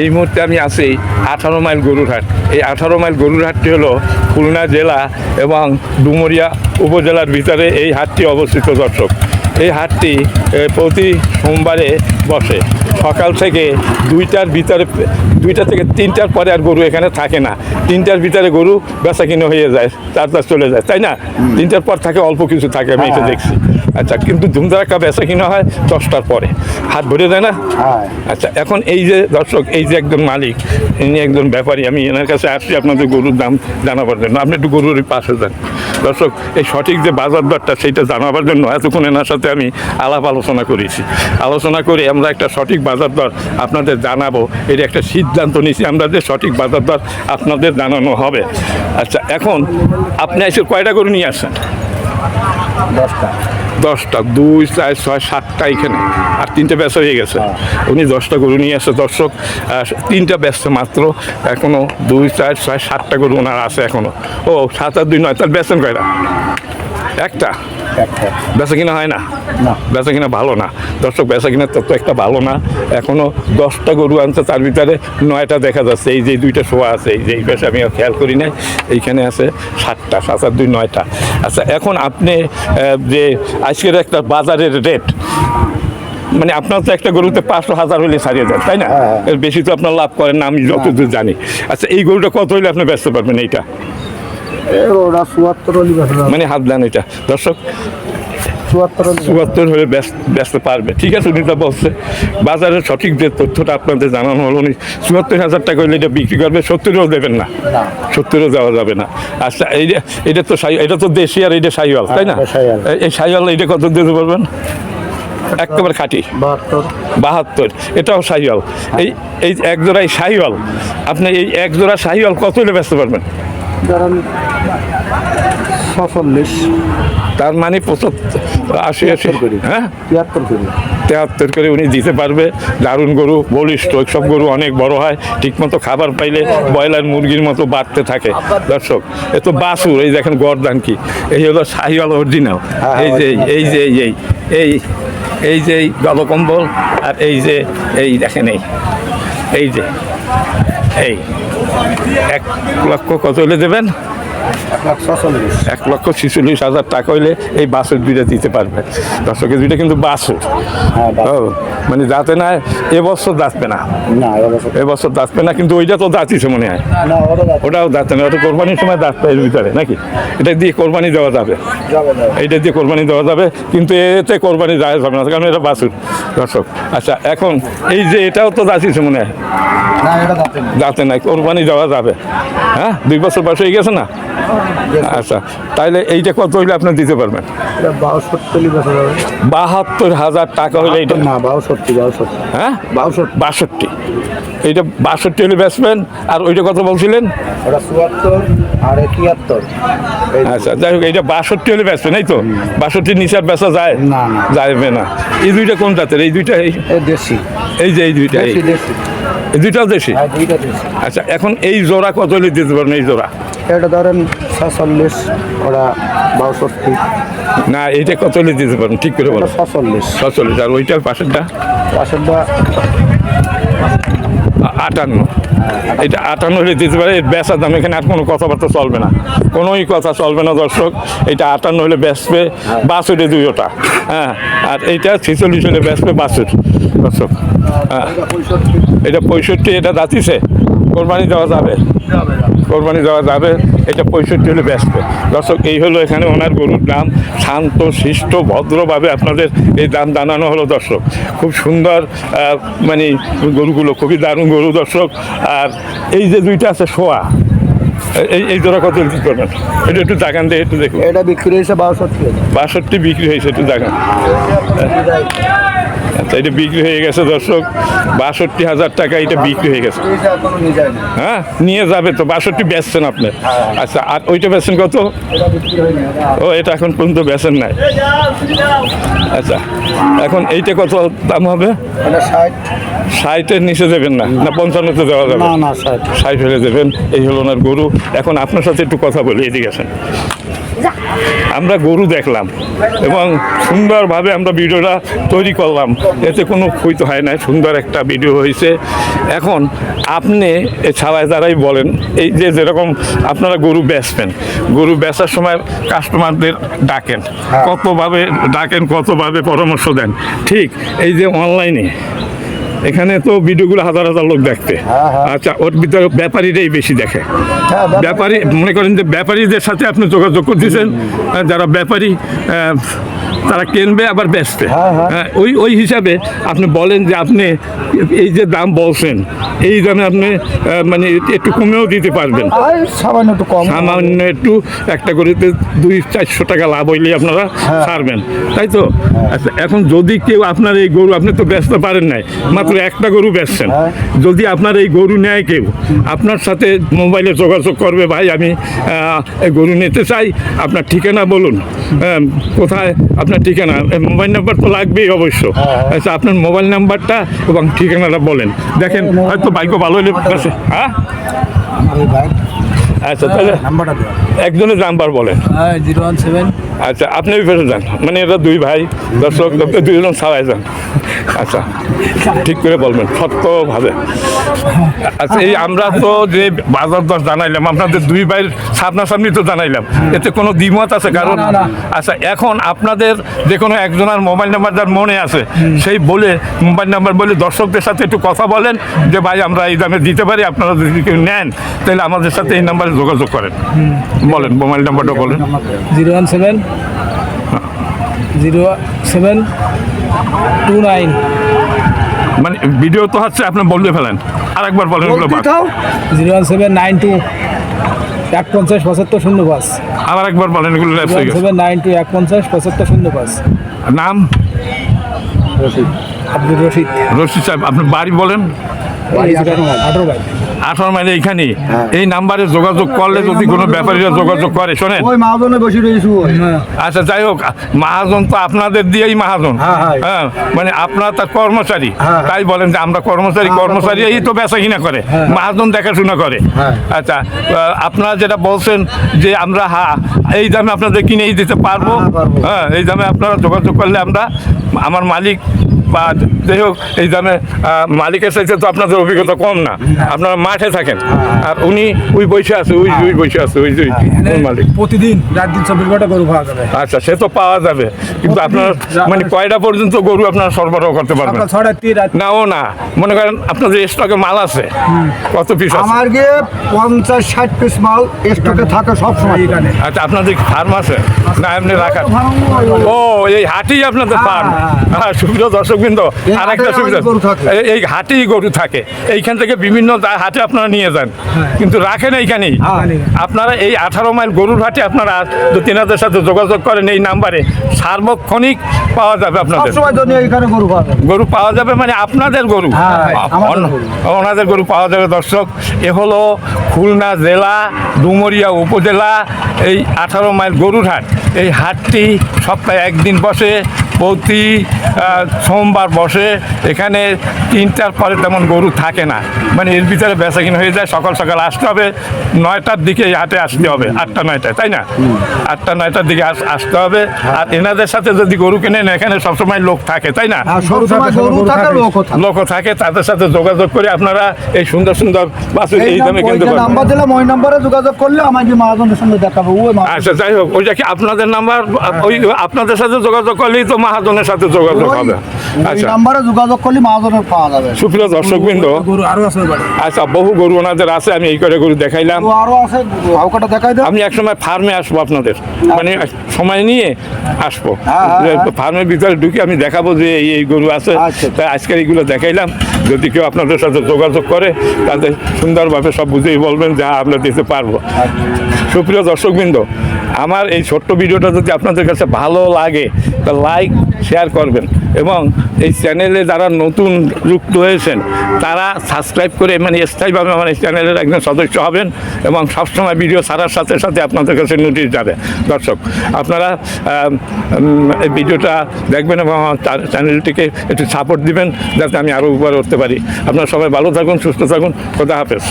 এই মুহূর্তে আমি আছি আঠারো মাইল গরুরহাট। এই আঠারো মাইল গরুরহাটটি হলো খুলনা জেলা এবং ডুমরিয়া উপজেলার ভিতরে এই হাটটি অবস্থিত দর্শক। এই হাটটি প্রতি সোমবারে বসে। সকাল থেকে দুইটার ভিতরে দুইটা থেকে তিনটার পরে আর গরু এখানে থাকে না। তিনটার ভিতরে গরু বেচা কিনে হয়ে যায় তার তার চলে যায় তাই না? তিনটার পর থাকে অল্প কিছু থাকে আমি এটা দেখছি। আচ্ছা কিন্তু ধুমধারাক্কা বেচা কিনা হয় দশটার পরে। হাত ভরে যায় না? হ্যাঁ। আচ্ছা এখন এই যে দর্শক এই যে একজন মালিক ইনি একজন ব্যাপারী আমি এনার কাছে আসছি আপনাদের গরুর দাম জানাবার জন্য। আপনি একটু গরুর পাশে যান। দর্শক এই সঠিক যে বাজার দরটা সেইটা জানাবার জন্য এতক্ষণ এনার সাথে আমি আলাপ আলোচনা করেছি। আলোচনা করে আমরা একটা সঠিক বাজার দর আপনাদের জানাব। এর একটা সিদ্ধান্ত নিয়েছি আমরা যে সঠিক বাজার দর আপনাদের জানানো হবে। আচ্ছা এখন আপনি এসে কয়টা গরু নিয়ে আসেন? দশটা। দশটা দুই চার ছয় সাতটা এখানে। আর তিনটে ব্যস্ত হয়ে গেছে। উনি দশটা গরু নিয়ে আসছে দর্শক। তিনটা ব্যস্ত মাত্র। এখনও দুই চার ছয় সাতটা গরু ওনার আছে এখনও। ও সাত আর দুই নয় তার বেচেন কয়টা? একটা। বেচা কিনা হয় না। না। বেচা কিনা ভালো না। দর্শক বেচা কিনা তত একটা ভালো না। এখনও দশটা গরু আনছে তার ভিতরে নয়টা দেখা যাচ্ছে। এই যে দুইটা শোয়া আছে এই যে এই পাশে আমি খেয়াল করি নাই। এইখানে আছে সাতটা সাত আর দুই নয়টা। আচ্ছা এখন আপনি যে আজকের একটা বাজারের রেট মানে আপনার তো একটা গরুতে পাঁচশো হাজার হলে ছাড়িয়ে দেন তাই না? হ্যাঁ। বেশি তো আপনার লাভ করেন না আমি যতদূর জানি। আচ্ছা এই গরুটা কত হলে আপনি ব্যস্ত পারবেন এইটা? ওরা চুয়াত্তর। মানে হাত দেন এটা। দর্শক চুয়াত্তর হলি ব্যস্ত পারবে। ঠিক আছে উনি তো বলছে বাজারের সঠিক যে তথ্যটা আপনাদের জানানো হলো উনি চুয়াত্তর হাজার টাকা হলে এটা বিক্রি করবে সত্তরেও দেবেন না। সত্তরেও দেওয়া যাবে না। আচ্ছা এই এটা তো সাই এটা তো দেশি আর এটা সাইওয়াল তাই না? এই- এই সাইওয়াল এটা কত দিতে পারবেন একেবারে খাঁটি। বাহাত্তর। বাহাত্তর এটাও সাইওয়াল। এই এই এক জোড়াই সাইওয়াল আপনি এই এক জোড়া সাইওয়াল কত হলে ব্যস্ত পারবেন? ধরেন ছচল্লিশ তার মানে পঁচাত্তর আশি আশি করি। হ্যাঁ? তিয়াত্তর করি। তেহাত্তর করে উনি দিতে পারবে। দারুণ গরু বলিষ্ঠ সব গরু অনেক বড় হয়। ঠিকমতো খাবার পাইলে ব্রয়লার মুরগির মতো বাড়তে থাকে। দর্শক এ তো বাসুর এই দেখেন গরদান কি। এই হলো শাহিওয়াল অরিজিনাল হ্যাঁ, এই যে এই যে এই এই এই যে এই গলকম্বল আর এই যে এই দেখেন এই এই যে, এই এক লক্ষ কত হলে দেবেন? এক লক্ষ ছিচল্লিশ। হাজার টাকা হইলে এই বাসের দুইটা দিতে পারবে। দর্শকের দুইটা কিন্তু বাসুর হ্যাঁ মানে দাঁতে না এবছর দাঁতবে না। এবছর দাঁতবে না কিন্তু ওইটা তো দাঁতিছে মনে হয়। ওটাও দাঁতে না ওটা কোরবানির সময় দাঁত এর ভিতরে নাকি? এটা দিয়ে কোরবানি দেওয়া যাবে। এইটা দিয়ে কোরবানি দেওয়া যাবে কিন্তু এতে কোরবানি দেওয়া যাবে না কারণ এটা বাসুর। দর্শক আচ্ছা এখন এই যে এটাও তো দাঁতিছে মনে হয়। এটা দাঁতে নাই কোরবানি দেওয়া যাবে। হ্যাঁ দুই বছর বয়স হয়ে গেছে না? আচ্ছা তাইলে এইটা কত হইলে আপনি দিতে পারবেন? বাহাত্তর হাজার টাকা হলে এইটা। না বাষট্টি বাষট্টি। হ্যাঁ? বাষট্টি। বাষট্টি। এইটা বাষট্টি হলে বেচবেন আর ওইটা কত বলছিলেন? ওটা চুয়াত্তর আর তিয়াত্তর। আচ্ছা যাই হোক এইটা বাষট্টি হলে বেচবেন এই তো? বাষট্টির নিচে আর বেচা যায়? না। যাবে না। এই দুইটা কোন জাতের? এই দুইটা এই? দেশি। এই যে এই দুইটা এই? দুইটাও হ্যাঁ দুইটা দেশি। আচ্ছা এখন এই জোড়া কত হলে দিতে পারবেন এই জোড়া? এটা ধরেন ছচল্লিশ ওরা বাষট্টি। না এইটা কত দিতে পারবেন ঠিক করে বলো। ছচল্লিশ। সচল্লিশ আর ওইটার পাশেরটা? পাশেরটা আটান্ন। এটা আটান্ন হলে দিতে পারে বেচার দাম এখানে আর কোনো কথাবার্তা চলবে না। কোনোই কথা চলবে না দর্শক। এটা আটান্ন হলে বেচবে বাসুরে দুইটা হ্যাঁ আর এইটা ছেচল্লিশ হলে বেচবে বাসুর দর্শক। হ্যাঁ। এটা পঁয়ষট্টি এটা দাঁতিছে। কোরবানি দেওয়া যাবে। কোরবানি দেওয়া যাবে এটা পঁয়ষট্টি হলে ব্যস্ত। দর্শক এই হলো এখানে ওনার গরুর দাম শান্ত শিষ্ট ভদ্রভাবে আপনাদের এই দাম জানানো হলো দর্শক। খুব সুন্দর মানে গরুগুলো খুবই দারুণ গরু দর্শক। আর এই যে দুইটা আছে শোয়া এই এই জোড়া কত বিক্রি করবেন? এটা একটু জাগান দিয়ে একটু দেখুন এটা বিক্রি হয়েছে বাষট্টি। বাষট্টি বিক্রি হয়েছে একটু জাগান আচ্ছা এটা বিক্রি হয়ে গেছে দর্শক বাষট্টি হাজার টাকা এটা বিক্রি হয়ে গেছে। হ্যাঁ নিয়ে যাবে তো বাষট্টি বেচছেন আপনি। আচ্ছা আর ওইটা বেচছেন কত? ও এটা এখন পর্যন্ত বেচেন নাই। আচ্ছা এখন এইটা কত দাম হবে? ষাটের নিচে দেবেন না? না পঞ্চান্নতে দেওয়া যাবে? ষাট হলে দেবেন এই হলো ওনার গরু। এখন আপনার সাথে একটু কথা বলি এদিকে আসেন। আমরা গরু দেখলাম এবং সুন্দরভাবে আমরা ভিডিওটা তৈরি করলাম। এতে কোনো ক্ষতি হয় না সুন্দর একটা ভিডিও হয়েছে। এখন আপনি ছাড়াই যারাই বলেন এই যে যেরকম আপনারা গরু বেচবেন গরু বেচার সময় কাস্টমারদের ডাকেন কতভাবে ডাকেন কতভাবে পরামর্শ দেন ঠিক এই যে অনলাইনে এখানে তো ভিডিওগুলো হাজার হাজার লোক দেখতে। হ্যাঁ, হ্যাঁ। আচ্ছা ওর ভিতরে ব্যাপারীরাই বেশি দেখে। হ্যাঁ, ব্যাপারী- মনে করেন যে ব্যাপারীদের সাথে আপনি যোগাযোগ করতেছেন যারা ব্যাপারী তারা কিনবে আবার বেচবে। হ্যাঁ, হ্যাঁ। হ্যাঁ, ওই ওই হিসাবে আপনি বলেন যে আপনি এই যে দাম বলছেন এই দামে আপনি মানে একটু কমেও দিতে পারবেন। সামান্য একটু কম। সামান্য একটু একটা করেতে দুই চারশো টাকা লাভ হইলে আপনারা ছাড়বেন। তাই তো? আচ্ছা এখন যদি কেউ আপনার এই গরু আপনি তো বেচতে পারেন নাই মাত্র একটা গরু বেচছেন। যদি আপনার এই গরু নেয় কেউ আপনার সাথে মোবাইলে যোগাযোগ করবে ভাই আমি গরু নিতে চাই। আপনার ঠিকানা বলুন। হ্যাঁ, কোথায় আপনার ঠিকানা মোবাইল নাম্বার তো লাগবেই অবশ্য। আচ্ছা আপনার মোবাইল নাম্বারটা এবং ঠিকানাটা বলেন। দেখেন হয়তো বাইকও ভালো হলে আছে হ্যাঁ? ভাই। আচ্ছা তাহলে নাম্বারটা দেওয়া। একজনের নাম্বার বলেন। হ্যাঁ জিরো ওয়ান সেভেন। আচ্ছা আপনি পাশে যান। মানে এটা দুই ভাই দর্শক দুইজন ছাড়াই যান। আচ্ছা ঠিক করে বলবেন সত্যভাবে আচ্ছা এই আমরা তো যে বাজার দর জানাইলাম আপনাদের দুই ভাইয়ের সামনাসামনি তো জানাইলাম। এতে কোনো দ্বিমত আছে? কারণ। আচ্ছা এখন আপনাদের যে কোনো একজনের মোবাইল নাম্বার যার মনে আছে সেই বলে মোবাইল নাম্বার বলে দর্শকদের সাথে একটু কথা বলেন যে ভাই আমরা এই দামে দিতে পারি আপনারা যদি কেউ নেন তাহলে আমাদের সাথে এই নাম্বারে যোগাযোগ করেন। বলেন মোবাইল নাম্বারটা বলেন। Zero one seven zero seven two nine. মানে ভিডিও তো হচ্ছে আপনি বলতে ফেলেন। আরেকবার বলেন ওগুলো zero one seven nine two এক পঞ্চাশ পঁচাত্তর শূন্য পাঁচ আবার একবার বলেন এগুলো। সেভেন নাইন টু এক পঞ্চাশ পঁচাত্তর শূন্য পাঁচ নাম? রশিদ আব্দুর রশিদ। রশিদ সাহেব আপনার বাড়ি বলেন। আঠারো ভাই আঠারো মাইলে এইখানে এই নাম্বারে যোগাযোগ করলে যদি কোনো ব্যাপারীরা যোগাযোগ করে শোনেন। ওই মাহাজনে বসে রয়েছি ওই। আচ্ছা যাই হোক মাহাজন তো আপনাদের দিয়েই মাহাজন। হ্যাঁ, হ্যাঁ। হ্যাঁ মানে আপনার তার কর্মচারী। হ্যাঁ। তাই বলেন যে আমরা কর্মচারী কর্মচারী এই তো বেচা কিনা করে মাহাজন দেখাশোনা করে। হ্যাঁ। আচ্ছা আপনারা যেটা বলছেন যে আমরা হ্যাঁ এই দামে আপনাদের কিনেই দিতে হ্যাঁ, পারব। হ্যাঁ এই দামে আপনারা যোগাযোগ করলে আমরা আমার মালিক বা যাই হোক এই দামে মালিকের সাথে তো আপনাদের অভিজ্ঞতা কম না। আপনারা মাঠে থাকেন। আর উনি ওই বসে আছে ওই ওই বসে আছে ওই ওই মালিক। প্রতিদিন রাত দিন চব্বিশ ঘণ্টা গরু খাওয়া যাবে। আচ্ছা সে তো পাওয়া যাবে। কিন্তু আপনার মানে কয়টা পর্যন্ত গরু আপনারা সরবরাহ করতে পারবেন? না ও না। মনে করেন আপনাদের স্টকে মাল আছে কত পিস আমার গিয়ে পঞ্চাশ ষাট পিস মাল স্টকে থাকে সব সময়। এখানে আচ্ছা আপনাদের ফার্ম আছে? না এমনি রাখার। ও এই হাটেই আপনাদের হ্যাঁ, ফার্ম হ্যাঁ। হ্যাঁ। সুবিধা দর্শক বিন্দু এই আর একটা সুবিধা। এই- হাটেই গরু থাকে। এইখান থেকে বিভিন্ন হাটে আপনারা নিয়ে যান। কিন্তু রাখেন এইখানেই। হ্যাঁ। আপনারা এই আঠারো মাইল গরুর হাটে আপনারা তিনাদের সাথে যোগাযোগ করেন এই নাম্বারে। সার্বক্ষণিক পাওয়া যাবে আপনাদের। গরু পাওয়া যাবে গরু পাওয়া যাবে মানে আপনাদের গরু। হ্যাঁ, গরু। ওনাদের গরু পাওয়া যাবে দর্শক। এ হলো খুলনা জেলা ডুমরিয়া উপজেলা এই আঠারো মাইল গরুর হাট। এই হাটটি সপ্তাহে একদিন বসে। প্রতি সোমবার বসে এখানে তিনটার পরে তেমন গরু থাকে না। মানে এর ভিতরে বেচাকিন হয়ে যায় সকাল সকাল আসতে হবে নয়টার দিকে হাটে আসতে হবে আটটা নয়টায় তাই না? আটটা নয়টার দিকে আস- আসতে হবে আর এনাদের সাথে যদি গরু কেনেন এখানে সবসময় লোক থাকে তাই না? সময় থাকে লোক থাকে। তাদের সাথে যোগাযোগ করে আপনারা এই সুন্দর সুন্দর এই দামে কিনতে পারবেন। নাম্বার দিলাম ওই নাম্বারে যোগাযোগ করলে আমার মহাজনের সঙ্গে দেখাবো আচ্ছা যাই হোক ওইটা কি আপনাদের নাম্বার ওই আপনাদের সাথে যোগাযোগ করলেই তো মাহাজনের সাথে যোগাযোগ হবে। আচ্ছা। নাম্বারে যোগাযোগ করলে মহাজনের পাওয়া যাবে। সুপ্রিয় ওই বাড়ি আচ্ছা বহু গরু ওনাদের আছে আমি এই করে গরু দেখাইলাম। আরও আছে হাউকাটা দেখাই দাও। আমি একসময় ফার্মে আসব আপনাদের। মানে সময় নিয়ে আসব। হ্যাঁ, হ্যাঁ, হ্যাঁ। ফার্মের ভিতরে ঢুকে আমি দেখাবো যে এই এই গরু আছে। আচ্ছা। তাই আজকের এইগুলো দেখাইলাম। যদি কেউ আপনাদের সাথে যোগাযোগ করে তাদের সুন্দরভাবে সব বুঝেই বলবেন যা আমরা দিতে পারব। সুপ্রিয় দর্শকবৃন্দ, আমার এই ছোট্ট ভিডিওটা যদি আপনাদের কাছে ভালো লাগে, তা লাইক শেয়ার করবেন এবং এই চ্যানেলে যারা নতুন যুক্ত হয়েছেন, তারা সাবস্ক্রাইব করে মানে স্থায়ীভাবে আমার এই চ্যানেলের একজন সদস্য হবেন এবং সবসময় ভিডিও ছাড়ার সাথে সাথে আপনাদের কাছে নোটিশ যাবে। দর্শক, আপনারা এই ভিডিওটা দেখবেন এবং আমার চ্যানেলটিকে একটু সাপোর্ট দিবেন, যাতে আমি আরও উপরে উঠতে পারি। আপনারা সবাই ভালো থাকুন, সুস্থ থাকুন, খোদা হাফেজ।